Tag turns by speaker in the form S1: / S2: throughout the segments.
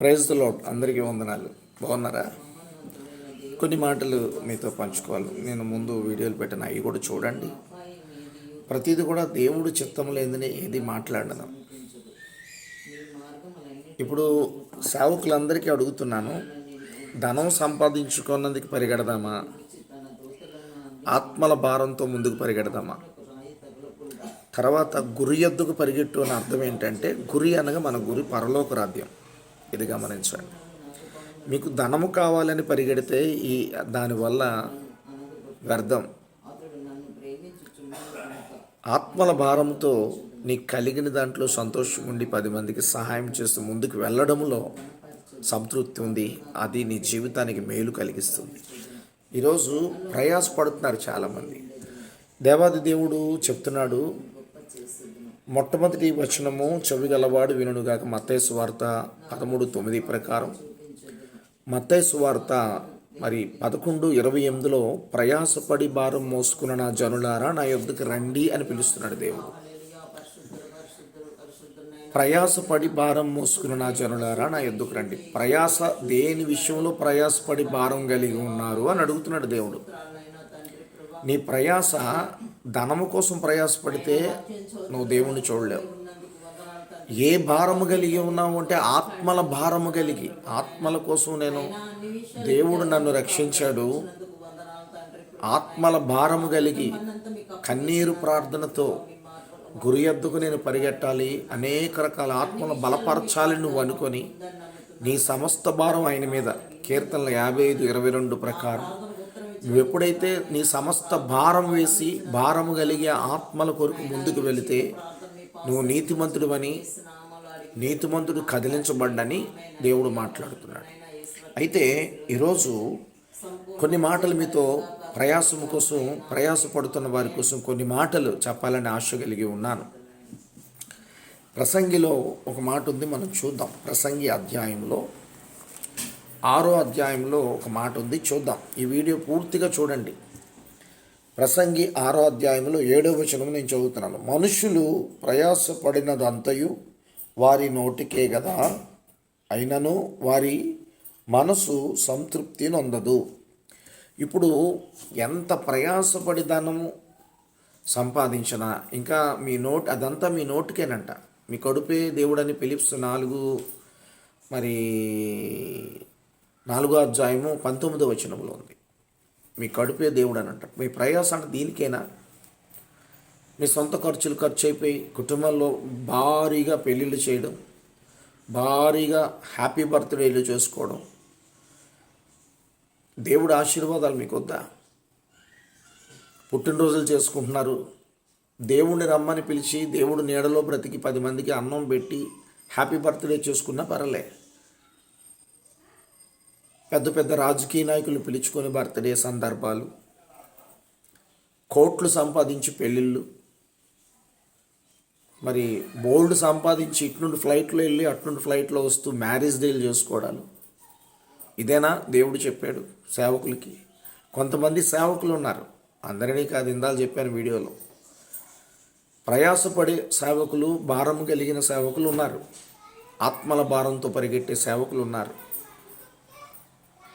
S1: Praise అందరికీ వందనాలు. బాగున్నారా? కొన్ని మాటలు మీతో పంచుకోవాలి. నేను ముందు వీడియోలు పెట్టిన అవి కూడా చూడండి. ప్రతిది కూడా దేవుడు చిత్తం లేదని ఏది మాట్లాడను ఇప్పుడు సేవకులందరికీ అడుగుతున్నాను ధనం సంపాదించుకున్నందుకు పరిగెడదామా? ఆత్మల భారంతో ముందుకు పరిగెడదామా? తర్వాత గురి ఎద్దుకు పరిగెట్టు అని అర్థం ఏంటంటే గురి అనగా మన గురి పరలోక రాధ్యం ఇది గమనించండి. మీకు ధనము కావాలని పరిగెడితే ఈ దానివల్ల వ్యర్థం. ఆత్మల భారంతో నీకు కలిగిన దాంట్లో సంతోషం ఉండి పది మందికి సహాయం చేస్తూ ముందుకు వెళ్ళడంలో సంతృప్తి ఉంది. అది నీ జీవితానికి మేలు కలిగిస్తుంది. ఈరోజు ప్రయాసపడుతున్నారు చాలామంది. దేవాది దేవుడు చెప్తున్నాడు మొట్టమొదటి వచనము చెవి గలవాడు వినుగాక మత్తయి వార్త పదమూడు తొమ్మిది ప్రకారం. మత్తయి వార్త మరి పదకొండు ఇరవై ఎనిమిదిలో ప్రయాసపడి భారం మోసుకున్న నా జనులారా నా యొద్దకు రండి అని పిలుస్తున్నాడు దేవుడు. ప్రయాసపడి భారం మోసుకున్న నా జనులారా నా ఎద్దుకు రండి. ప్రయాస దేని విషయంలో ప్రయాసపడి భారం కలిగి ఉన్నారు అని అడుగుతున్నాడు దేవుడు. నీ ప్రయాస ధనము కోసం ప్రయాసపడితే నువ్వు దేవుణ్ణి చూడలేవు. ఏ భారము కలిగి ఉన్నావు అంటే ఆత్మల భారము కలిగి ఆత్మల కోసం నేను దేవుడు నన్ను రక్షించాడు. ఆత్మల భారము కలిగి కన్నీరు ప్రార్థనతో గురి ఎద్దుకు నేను పరిగెట్టాలి. అనేక రకాల ఆత్మలు బలపరచాలి నువ్వు అనుకొని నీ సమస్త భారం ఆయన మీద. కీర్తనలు యాభై ఐదు ఇరవై రెండు ప్రకారం. నువ్వు ఎప్పుడైతే నీ సమస్త భారం వేసి భారము కలిగే ఆత్మల కొరకు ముందుకు వెళితే నువ్వు నీతిమంతుడివని నీతిమంతుడు కదిలించబడ్డని దేవుడు మాట్లాడుతున్నాడు. అయితే ఈరోజు కొన్ని మాటలు మీతో ప్రయాసం కోసం ప్రయాసపడుతున్న వారి కోసం కొన్ని మాటలు చెప్పాలని ఆశ కలిగి ఉన్నాను. ప్రసంగిలో ఒక మాట ఉంది మనం చూద్దాం. ప్రసంగి అధ్యాయంలో ఆరో అధ్యాయంలో ఒక మాట ఉంది. చూద్దాం. ఈ వీడియో పూర్తిగా చూడండి. ప్రసంగి ఆరో అధ్యాయంలో ఏడో వచనం నేను చదువుతున్నాను. మనుషులు ప్రయాసపడినదంతయు వారి నోటికే కదా అయినను వారి మనసు సంతృప్తి నొందదు. ఇప్పుడు ఎంత ప్రయాసపడి ధనము సంపాదించినా ఇంకా మీ నోట్ అదంతా మీ నోటికేనంట. మీ కడుపే దేవుడని పిలిప్స్ నాలుగు మరి నాలుగో అధ్యాయము పంతొమ్మిదో వచనంలో ఉంది. మీ కడుపే దేవుడు అని అంటారు. మీ ప్రయాస అంటే దీనికైనా? మీ సొంత ఖర్చులు ఖర్చు అయిపోయి కుటుంబంలో భారీగా పెళ్ళిళ్ళు చేయడం భారీగా హ్యాపీ బర్త్డేలు చేసుకోవడం. దేవుడు ఆశీర్వాదాలు మీకు వద్దా? పుట్టినరోజులు చేసుకుంటున్నారు. దేవుడిని రమ్మని పిలిచి దేవుడు నీడలో బ్రతికి పది మందికి అన్నం పెట్టి హ్యాపీ బర్త్డే చేసుకున్నా పర్లే పెద్ద పెద్ద రాజకీయ నాయకులు పిలుచుకొని బర్త్డే సందర్భాలు కోట్లు సంపాదించి పెళ్ళిళ్ళు మరి బోల్డ్ సంపాదించి ఇటు నుండి ఫ్లైట్లో వెళ్ళి అటు నుండి ఫ్లైట్లో వస్తూ మ్యారేజ్ డేలు చేసుకోవడాలు. ఇదేనా దేవుడు చెప్పాడు సేవకులకి? కొంతమంది సేవకులు ఉన్నారు. అందరినీ కాదు ఇందాలు చెప్పాను వీడియోలో. ప్రయాసపడే సేవకులు భారం కలిగిన సేవకులు ఉన్నారు. ఆత్మల భారంతో పరిగెట్టే సేవకులు ఉన్నారు.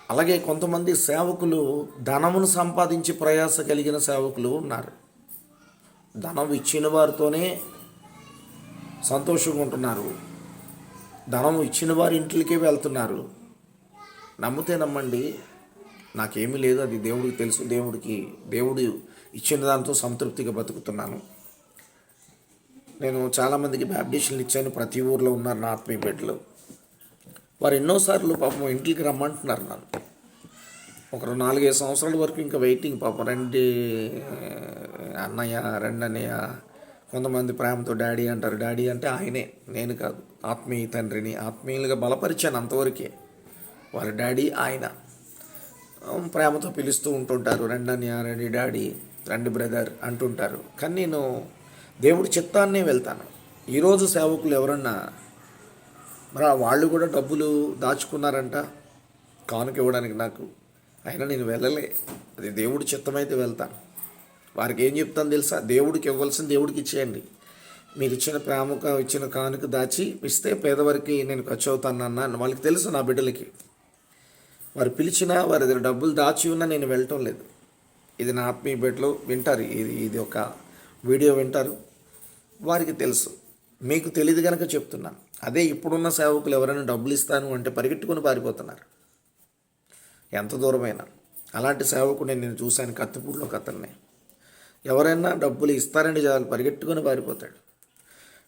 S1: అలాగే కొంతమంది సేవకులు ధనమును సంపాదించి ప్రయాస కలిగిన సేవకులు ఉన్నారు. ధనం ఇచ్చిన వారితోనే సంతోషంగా ఉంటున్నారు. ధనం ఇచ్చిన వారి ఇంట్లకే వెళ్తున్నారు. నమ్మితే నమ్మండి నాకేమీ లేదు అది దేవుడికి తెలుసు దేవుడికి దేవుడు ఇచ్చిన దాంతో సంతృప్తిగా బతుకుతున్నాను. నేను చాలామందికి బ్యాప్టిషన్లు ఇచ్చాను ప్రతి ఊర్లో ఉన్నారు నా ఆత్మీయ బిడ్డలు. వారు ఎన్నోసార్లు పాపం ఇంటికి రమ్మంటున్నారు నన్ను. ఒక నాలుగైదు సంవత్సరాల వరకు ఇంకా వెయిటింగ్ పాపం. రండి అన్నయ్య రండి అన్నయ్య కొంతమంది ప్రేమతో డాడీ అంటారు. డాడీ అంటే ఆయనే నేను కాదు. ఆత్మీయ తండ్రిని ఆత్మీయులుగా బలపరిచాను అంతవరకే. వారి డాడీ ఆయన. ప్రేమతో పిలుస్తూ ఉంటుంటారు. రండి అన్నయ్య రండి డాడీ రండి బ్రదర్ అంటుంటారు. కానీ నేను దేవుడి చిత్తాన్నే వెళ్తాను. ఈరోజు సేవకులు ఎవరన్నా మరి వాళ్ళు కూడా డబ్బులు దాచుకున్నారంట. కానుక ఇవ్వడానికి నాకు. అయినా నేను వెళ్ళలే. అది దేవుడి చిత్తమైతే వెళ్తాను వారికి ఏం చెప్తాను తెలుసా? దేవుడికి ఇవ్వాల్సిన దేవుడికి ఇచ్చేయండి. మీరు ఇచ్చిన ప్రేమకు ఇచ్చిన కానుక దాచి ఇస్తే పేదవారికి నేను ఖర్చు అవుతాను అన్న వాళ్ళకి తెలుసు నా బిడ్డలకి. వారు పిలిచినా వారి దగ్గర డబ్బులు దాచి ఉన్నా నేను వెళ్ళటం లేదు. ఇది నా ఆత్మీయ బిడ్డలు వింటారు. ఇది ఇది ఒక వీడియో వింటారు. వారికి తెలుసు. మీకు తెలియదు కనుక చెప్తున్నాను. అదే ఇప్పుడున్న సేవకులు ఎవరైనా డబ్బులు ఇస్తాను అంటే పరిగెట్టుకుని పారిపోతున్నారు. ఎంత దూరమైనా. అలాంటి సేవకుడిని నేను చూశాను కత్తిపూడిలో కథల్ని ఎవరైనా డబ్బులు ఇస్తారని చాలు పరిగెట్టుకొని పారిపోతాడు.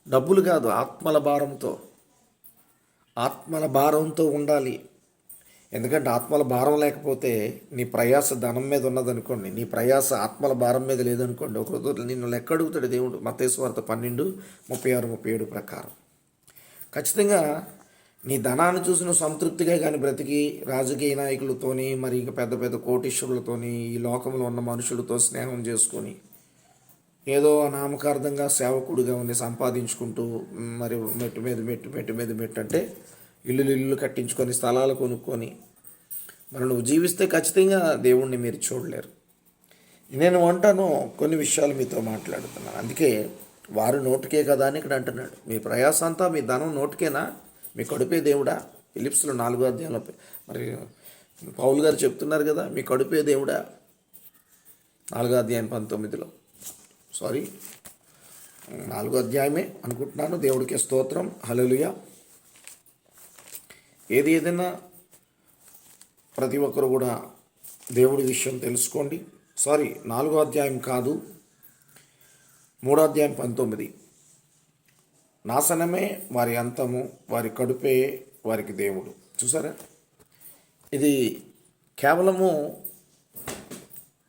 S1: డబ్బులు కాదు ఆత్మల భారంతో. ఆత్మల భారంతో ఉండాలి. ఎందుకంటే ఆత్మల భారం లేకపోతే నీ ప్రయాస ధనం మీద ఉన్నదనుకోండి నీ ప్రయాస ఆత్మల భారం మీద లేదనుకోండి ఒక రోజు నిన్ను లెక్క అడుగుతాడు దేవుడు. మతేశ్వార్త పన్నెండు ముప్పై ఆరు ముప్పై ఏడు ప్రకారం. ఖచ్చితంగా నీ ధనాన్ని చూసిన సంతృప్తిగా కానీ బ్రతికి రాజకీయ నాయకులతోని మరి ఇంకా పెద్ద పెద్ద కోటీశ్వరులతోని ఈ లోకంలో ఉన్న మనుషులతో స్నేహం చేసుకొని ఏదో నామకార్థంగా సేవకుడిగా ఉండి సంపాదించుకుంటూ మరి మెట్టు మీద మెట్టు మెట్టు మీద మెట్టు అంటే ఇల్లులు ఇల్లు కట్టించుకొని స్థలాలు కొనుక్కొని మరి నువ్వు జీవిస్తే ఖచ్చితంగా దేవుణ్ణి మీరు చూడలేరు. నేను అంటాను కొన్ని విషయాలు మీతో మాట్లాడుతున్నాను. అందుకే వారు నోటికే కదా అని ఇక్కడ అంటున్నాడు. మీ ప్రయాస అంతా మీ ధనం నోటికేనా? మీ కడుపే దేవుడా? ఫిలిప్స్లో నాలుగో అధ్యాయంలో మరి పౌల్ గారు చెప్తున్నారు కదా మీ కడుపే దేవుడా? నాలుగో అధ్యాయం పంతొమ్మిదిలో. సారీ నాలుగో అధ్యాయమే అనుకుంటున్నాను. దేవుడికి స్తోత్రం. హల్లెలూయా ఏది ఏదైనా ప్రతి ఒక్కరు కూడా దేవుడి విషయం తెలుసుకోండి. సారీ నాలుగో అధ్యాయం కాదు. మూడాధ్యాయం పంతొమ్మిది. నాశనమే వారి అంతము వారి కడుపే వారికి దేవుడు. చూసారా? ఇది కేవలము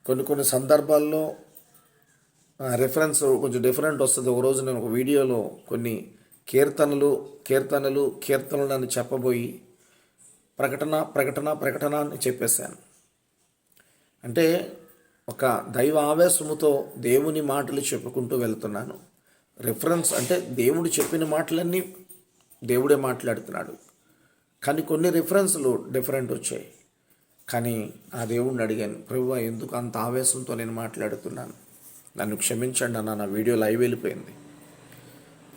S1: కొన్ని కొన్ని సందర్భాల్లో రెఫరెన్స్ కొంచెం డిఫరెంట్ వస్తుంది. ఒక రోజు నేను ఒక వీడియోలో కొన్ని కీర్తనలు కీర్తనలు కీర్తనలు అని చెప్పబోయి ప్రకటన ప్రకటన ప్రకటన అని చెప్పేశాను. అంటే ఒక దైవ ఆవేశముతో దేవుని మాటలు చెప్పుకుంటూ వెళ్తున్నాను. రిఫరెన్స్ అంటే దేవుడు చెప్పిన మాటలన్నీ దేవుడే మాట్లాడుతున్నాడు. కానీ కొన్ని రిఫరెన్స్లు డిఫరెంట్ వచ్చాయి. కానీ ఆ దేవుడిని అడిగాను ప్రభు ఎందుకు అంత ఆవేశంతో నేను మాట్లాడుతున్నాను? నన్ను క్షమించండి అన్న నా వీడియో లైవ్ వెళ్ళిపోయింది.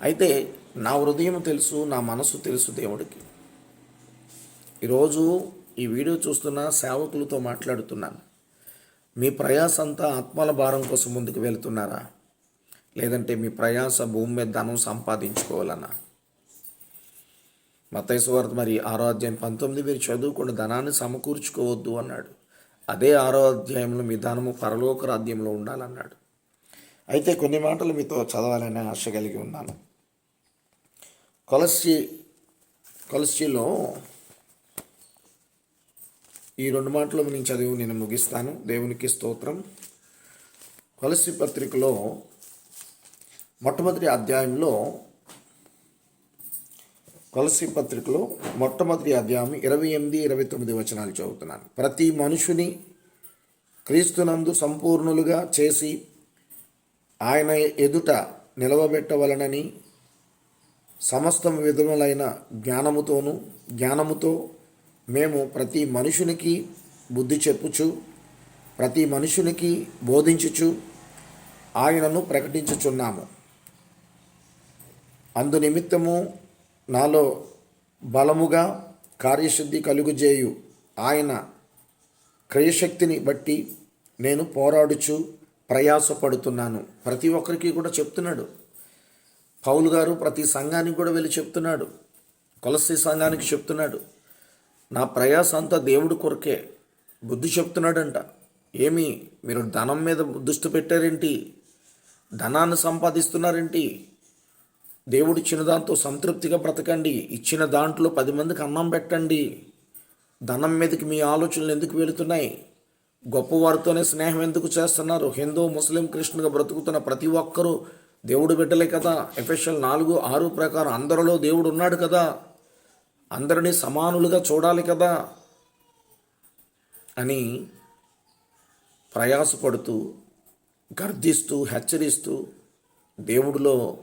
S1: అయితే నా హృదయం తెలుసు నా మనసు తెలుసు దేవుడికి. ఈరోజు ఈ వీడియో చూస్తున్న సేవకులతో మాట్లాడుతున్నాను. మీ ప్రయాస అంతా ఆత్మల భారం కోసం ముందుకు వెళ్తున్నారా? లేదంటే మీ ప్రయాస భూమి మీద ధనం సంపాదించుకోవాలన్నా మతైశ్వార్త మరి ఆరో అధ్యాయం పంతొమ్మిది మీరు చదువుకుని ధనాన్ని సమకూర్చుకోవద్దు అన్నాడు. అదే ఆరో అధ్యాయంలో మీ ధనము పరలోక రాజ్యంలో ఉండాలన్నాడు. అయితే కొన్ని మాటలు మీతో చదవాలనే ఆశ కలిగి ఉన్నాను. కొలసి కొలసిలో ఈ రెండు మాటలు నేను చదివి నేను ముగిస్తాను. దేవునికి స్తోత్రం. కొలసి పత్రికలో మొట్టమొదటి అధ్యాయంలో కొలసి పత్రికలో మొట్టమొదటి అధ్యాయం ఇరవై ఎనిమిది ఇరవై తొమ్మిది వచనాలు చదువుతున్నాను. ప్రతి మనుషుని క్రీస్తునందు సంపూర్ణులుగా చేసి ఆయన ఎదుట నిలవబెట్టవలనని సమస్తం విధములైన జ్ఞానముతోను జ్ఞానముతో మేము ప్రతి మనుషునికి బుద్ధి చెప్పుచు ప్రతి మనుషునికి బోధించుచు ఆయనను ప్రకటించుచున్నాము. అందు నిమిత్తము నాలో బలముగా కార్యశుద్ధి కలుగుజేయు ఆయన క్రయశక్తిని బట్టి నేను పోరాడుచు ప్రయాసపడుతున్నాను. ప్రతి ఒక్కరికి కూడా చెప్తున్నాడు. పౌలు గారు ప్రతి సంఘానికి కూడా వెళ్ళి చెప్తున్నాడు. కొలసి సంఘానికి చెప్తున్నాడు. నా ప్రయాస అంతా దేవుడి కొరకే. బుద్ధి చెప్తున్నాడంట. ఏమి? మీరు ధనం మీద దృష్టి పెట్టారేంటి? ధనాన్ని సంపాదిస్తున్నారేంటి? దేవుడు ఇచ్చిన దాంతో సంతృప్తిగా బ్రతకండి. ఇచ్చిన దాంట్లో పది మందికి అన్నం పెట్టండి. ధనం మీదకి మీ ఆలోచనలు ఎందుకు వెళుతున్నాయి? గొప్పవారితోనే స్నేహం ఎందుకు చేస్తున్నారు? హిందూ ముస్లిం క్రిస్టియన్గా బ్రతుకుతున్న ప్రతి ఒక్కరూ దేవుడు బిడ్డలే కదా? ఎఫెషల్ నాలుగు ఆరు ప్రకారం అందరిలో దేవుడు ఉన్నాడు కదా? అందరినీ సమానులుగా చూడాలి కదా అని ప్రయాసపడుతూ గర్దిస్తూ హెచ్చరిస్తూ దేవుడిలో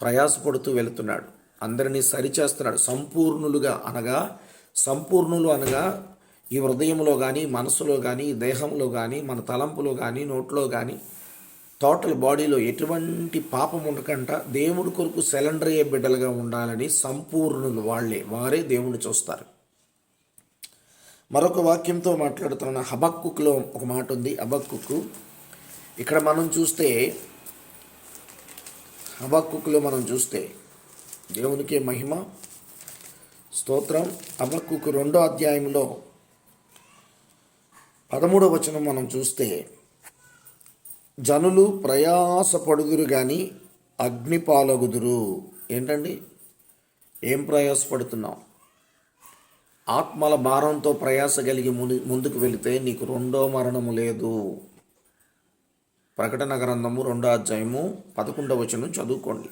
S1: ప్రయాసపడుతూ వెళుతున్నాడు. అందరినీ సరిచేస్తున్నాడు. సంపూర్ణులుగా అనగా సంపూర్ణులు అనగా ఈ హృదయంలో కానీ మనసులో కానీ దేహంలో కానీ మన తలంపులో కానీ నోట్లో కానీ టోటల్ బాడీలో ఎటువంటి పాపం ఉండకంట. దేవుడి కొరకు సెలండర్ అయ్యే బిడ్డలుగా ఉండాలని సంపూర్ణులు వాళ్ళే. వారే దేవుణ్ణి చూస్తారు. మరొక వాక్యంతో మాట్లాడుతున్న హబక్కులో ఒక మాట ఉంది. హబక్కుకు ఇక్కడ మనం చూస్తే హబక్కులో మనం చూస్తే దేవునికి మహిమ స్తోత్రం. హబక్కుకు రెండో అధ్యాయంలో పదమూడవ వచనం మనం చూస్తే జనులు ప్రయాసపడుదురు కానీ అగ్నిపాలగుదురు. ఏంటండి? ఏం ప్రయాసపడుతున్నాం ఆత్మల భారంతో ప్రయాస కలిగి ముని- ముందుకు వెళితే నీకు రెండో మరణము లేదు. ప్రకటన గ్రంథము రెండో అధ్యాయము పదకొండవ వచనం చదువుకోండి.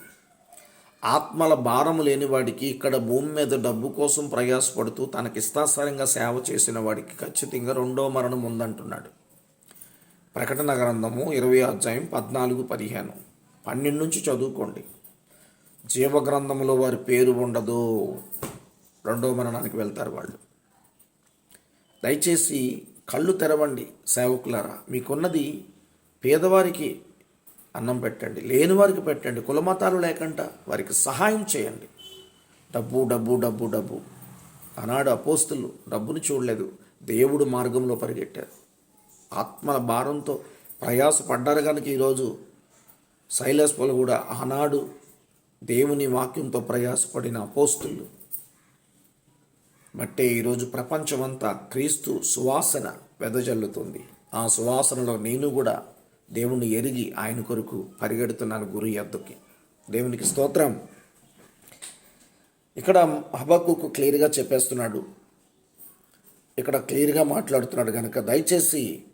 S1: ఆత్మల భారము లేని వాడికి ఇక్కడ భూమి మీద డబ్బు కోసం ప్రయాసపడుతూ తనకిష్టాసారంగా సేవ చేసిన వాడికి ఖచ్చితంగా రెండో మరణం ఉందంటున్నాడు. ప్రకటన గ్రంథము ఇరవై అధ్యాయం పద్నాలుగు పదిహేను. పన్నెండు నుంచి చదువుకోండి. జీవ గ్రంథంలో వారి పేరు ఉండదు. రెండో మరణానికి వెళ్తారు వాళ్ళు. దయచేసి కళ్ళు తెరవండి సేవకులారా. మీకున్నది పేదవారికి అన్నం పెట్టండి లేని వారికి పెట్టండి కులమతాలు లేకుండా వారికి సహాయం చేయండి. డబ్బు డబ్బు డబ్బు డబ్బు. ఆనాడు అపోస్తులు డబ్బును చూడలేదు. దేవుడు మార్గంలో పరిగెట్టారు. ఆత్మల భారంతో ప్రయాసపడ్డారు కనుక ఈరోజు సైలస్ కూడా ఆనాడు దేవుని వాక్యంతో ప్రయాసపడిన అపోస్తులు. బట్టే ఈరోజు ప్రపంచమంతా క్రీస్తు సువాసన వెదజల్లుతుంది. ఆ సువాసనలో నేను కూడా దేవుణ్ణి ఎరిగి ఆయన కొరకు పరిగెడుతున్నాను గురు ఎద్దుకి దేవునికి స్తోత్రం. ఇక్కడ హబక్కుకు క్లియర్గా చెప్పేస్తున్నాడు. ఇక్కడ క్లియర్గా మాట్లాడుతున్నాడు కనుక దయచేసి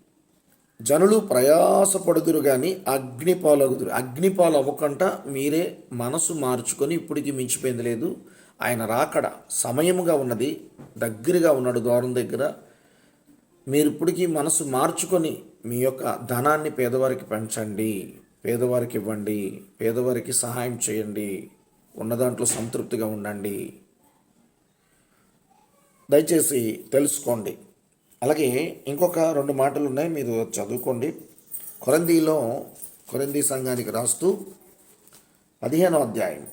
S1: జనులు ప్రయాసపడుదురు కానీ అగ్నిపాలగుదురు. అగ్నిపాలు అవ్వకుండా మీరే మనసు మార్చుకొని ఇప్పటికి మించిపోయింది లేదు. ఆయన రాకడ సమయముగా ఉన్నది. దగ్గరగా ఉన్నాడు ద్వారం దగ్గర. మీరు ఇప్పటికీ మనసు మార్చుకొని మీ యొక్క ధనాన్ని పేదవారికి పెంచండి. పేదవారికి ఇవ్వండి. పేదవారికి సహాయం చేయండి. ఉన్న దాంట్లో సంతృప్తిగా ఉండండి. దయచేసి తెలుసుకోండి. అలాగే ఇంకొక రెండు మాటలు ఉన్నాయి మీరు చదువుకోండి. కొరందీలో కొరందీ సంఘానికి రాస్తూ పదిహేనో అధ్యాయం.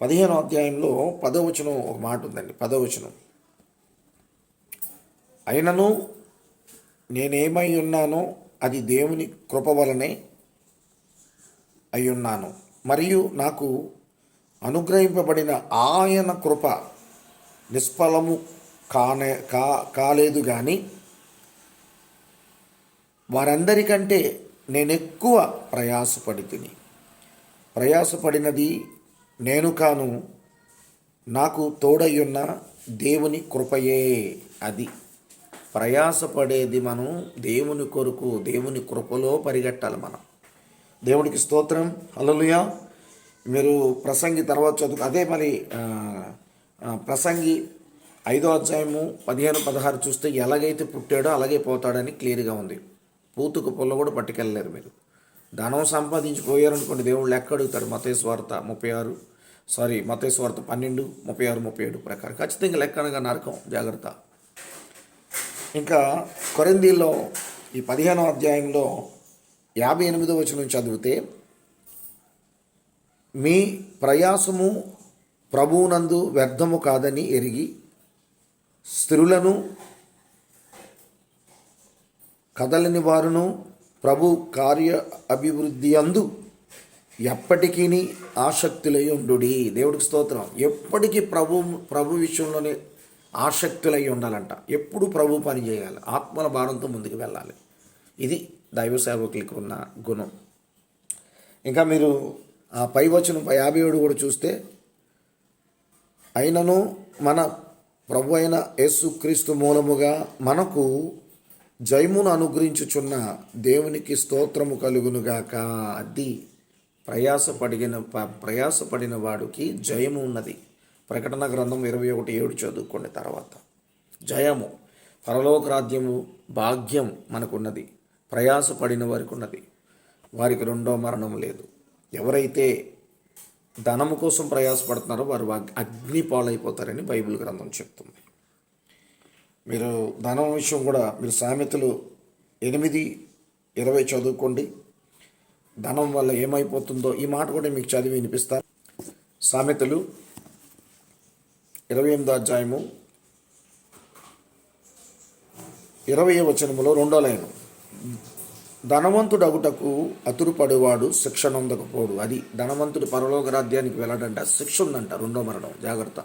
S1: పదిహేనో అధ్యాయంలో పదవచనం ఒక మాట ఉందండి పదవచనం అయినను నేనేమై ఉన్నానో అది దేవుని కృప వలనే అయి ఉన్నాను. మరియు నాకు అనుగ్రహింపబడిన ఆయన కృప నిష్ఫలము కానే కా కాలేదు కానీ వారందరికంటే నేను ఎక్కువ ప్రయాసపడి తిని ప్రయాసపడినది నేను కాను నాకు తోడయ్యున్న దేవుని కృపయే అది. ప్రయాసపడేది మనం దేవుని కొరకు దేవుని కృపలో పరిగెట్టాలి మనం. దేవుడికి స్తోత్రం. హల్లెలూయా. మీరు ప్రసంగి తర్వాత చదువు అదే మరి ప్రసంగి ఐదో అధ్యాయము పదిహేను పదహారు చూస్తే ఎలాగైతే పుట్టాడో అలాగే పోతాడని క్లియర్గా ఉంది. పూతుకు పుల్ల కూడా పట్టుకెళ్ళలేరు మీరు. ధనం సంపాదించిపోయారనుకోండి దేవుళ్ళు లెక్క అడుగుతాడు మతేశ్వార్త ముప్పై ఆరు సారీ మతేశ్వార్త పన్నెండు ముప్పై ఆరు ముప్పై ఏడు ప్రకారం. ఖచ్చితంగా లెక్కనగా నరకం జాగ్రత్త. ఇంకా కొరిందీల్లో ఈ పదిహేనో అధ్యాయంలో యాభై ఎనిమిదో వచనం చదివితే మీ ప్రయాసము ప్రభువునందు వ్యర్థము కాదని ఎరిగి స్త్రీలను కదలని వారును ప్రభు కార్య అభివృద్ధి అందు ఎప్పటికీ ఆసక్తులై ఉండు దేవుడికి స్తోత్రం. ఎప్పటికీ ప్రభు ప్రభు విషయంలోనే ఆసక్తులై ఉండాలంట. ఎప్పుడు ప్రభు పని చేయాలి. ఆత్మల భారంతో ముందుకు వెళ్ళాలి. ఇది దైవ సేవకులకు ఉన్న గుణం. ఇంకా మీరు ఆ పై వచ్చిన యాభై ఏడు కూడా చూస్తే అయినను మన ప్రభు అయిన యేసుక్రీస్తు మూలముగా మనకు జయమును అనుగ్రహించుచున్న దేవునికి స్తోత్రము కలుగునుగాక అది ప్రయాసపడిన ప- ప్రయాసపడిన వాడికి జయము ఉన్నది. ప్రకటన గ్రంథం ఇరవై ఒకటి ఏడు చదువుకోండి తర్వాత. జయము పరలోకరాజ్యము భాగ్యం మనకున్నది. ప్రయాసపడిన వారికి ఉన్నది వారికి రెండో మరణం లేదు. ఎవరైతే ధనము కోసం ప్రయాసపడుతున్నారో వారు అగ్ని పాలైపోతారని బైబిల్ గ్రంథం చెప్తుంది. మీరు ధనం విషయం కూడా మీరు సామెతలు ఎనిమిది ఇరవై చదువుకోండి. ధనం వల్ల ఏమైపోతుందో ఈ మాట కూడా మీకు చదివి వినిపిస్తాను సామెతలు ఇరవై ఎనిమిదో అధ్యాయము ఇరవై వచనములో రెండో లైను. ధనవంతుడగుటకు అతురుపడేవాడు శిక్ష నొందకపోడు అది ధనవంతుడు పరలోక రాజ్యానికి వెళ్ళడంట. శిక్ష ఉందంట రెండో మరణం. జాగ్రత్త.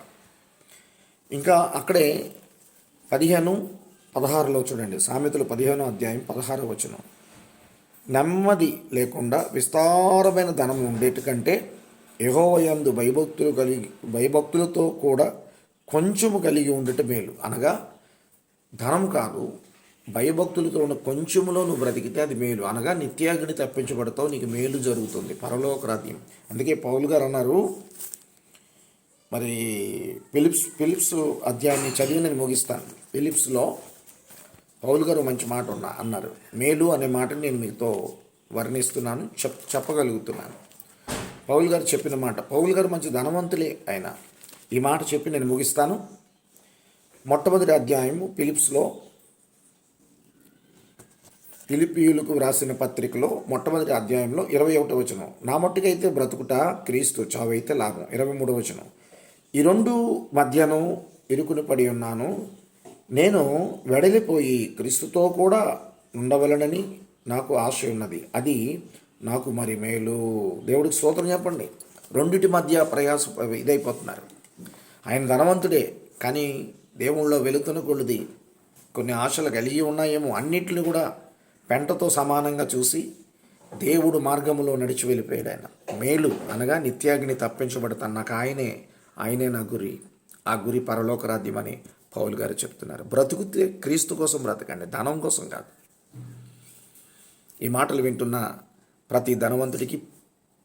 S1: ఇంకా అక్కడే పదిహేను పదహారులో చూడండి. సామెతలు పదిహేనో అధ్యాయం పదహారు వచనం. నెమ్మది లేకుండా విస్తారమైన ధనం ఉండేటికంటే యహోవయందు భయభక్తులు కలిగి భయభక్తులతో కూడా కొంచెము కలిగి ఉండటం మేలు. అనగా ధనం కాదు భయభక్తులతో ఉన్న కొంచెములో నువ్వు బ్రతికితే అది మేలు. అనగా నిత్యాగ్ని తప్పించబడతావు నీకు మేలు జరుగుతుంది. పరలోకరాధ్యం అందుకే పౌల్ గారు అన్నారు మరి ఫిలిప్స్ ఫిలిప్స్ అధ్యాయాన్ని చదివి నేను ముగిస్తాను. ఫిలిప్స్లో పౌల్ గారు మంచి మాట ఉన్నా అన్నారు. మేలు అనే మాటని నేను మీతో వర్ణిస్తున్నాను చెప్ చెప్పగలుగుతున్నాను. పౌల్ గారు చెప్పిన మాట పౌల్ గారు మంచి ధనవంతులే ఆయన. ఈ మాట చెప్పి నేను ముగిస్తాను. మొట్టమొదటి అధ్యాయము ఫిలిప్స్లో ఫిలిపియులకు వ్రాసిన పత్రికలో మొట్టమొదటి అధ్యాయంలో ఇరవై ఒకటో వచనం. నా మట్టుకైతే బ్రతుకుట క్రీస్తు చావైతే లాభం. ఇరవై మూడో వచనం. ఈ రెండు మధ్యను ఇరుకుని పడి ఉన్నాను. నేను వెడలిపోయి క్రీస్తుతో కూడా ఉండవలనని నాకు ఆశ ఉన్నది. అది నాకు మరి మేలు. దేవుడికి స్తోత్రం చెప్పండి. రెండిటి మధ్య ప్రయాస ఇదైపోతున్నారు. ఆయన ధనవంతుడే కానీ దేవుళ్ళో వెలుతున్న కొలుది. కొన్ని ఆశలు కలిగి ఉన్నాయేమో. అన్నిటిని కూడా పెంటతో సమానంగా చూసి దేవుడు మార్గములో నడిచి వెళ్ళిపోయాడు ఆయన. మేలు అనగా నిత్యాగ్ని తప్పించబడతాను. నాకు ఆయనే ఆయనే నా గురి ఆ గురి పరలోక రాజ్యమని పౌలు గారు చెప్తున్నారు. బ్రతుకుతే క్రీస్తు కోసం బ్రతకండి ధనం కోసం కాదు. ఈ మాటలు వింటున్న ప్రతి ధనవంతుడికి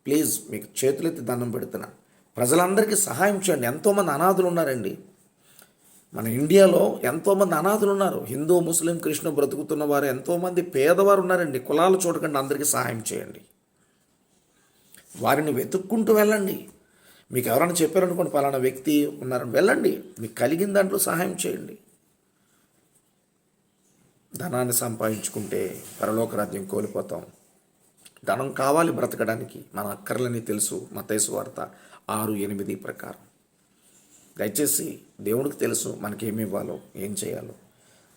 S1: ప్లీజ్ మీకు చేతులెత్తి దండం పెడుతున్నా. ప్రజలందరికీ సహాయం చేయండి. ఎంతోమంది అనాథులు ఉన్నారండి. మన ఇండియాలో ఎంతోమంది అనాథులు ఉన్నారు. హిందూ ముస్లిం కృష్ణ బ్రతుకుతున్న వారు ఎంతోమంది పేదవారు ఉన్నారండి. కులాలు చూడకండి అందరికీ సహాయం చేయండి. వారిని వెతుక్కుంటూ వెళ్ళండి. మీకు ఎవరైనా చెప్పారనుకోండి పలానా వ్యక్తి ఉన్నారని వెళ్ళండి. మీకు కలిగిన దాంట్లో సహాయం చేయండి. ధనాన్ని సంపాదించుకుంటే పరలోక రాజ్యం కోల్పోతాం. ధనం కావాలి బ్రతకడానికి. మన అక్కర్లని తెలుసు. మతేసు వార్త ఆరు ఎనిమిది ప్రకారం. దయచేసి దేవుడికి తెలుసు మనకేమి ఇవ్వాలో ఏం చేయాలో.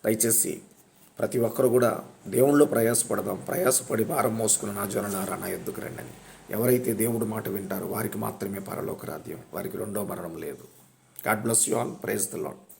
S1: దయచేసి ప్రతి ఒక్కరు కూడా దేవుళ్ళో ప్రయాసపడదాం. ప్రయాసపడి భారం మోసుకున్న నా జనులారా నా ఎద్దుకు రండి అని ఎవరైతే దేవుడు మాట వింటారో వారికి మాత్రమే పరలోక రాద్యం వారికి రెండో మరణం లేదు. God bless you all. Praise the Lord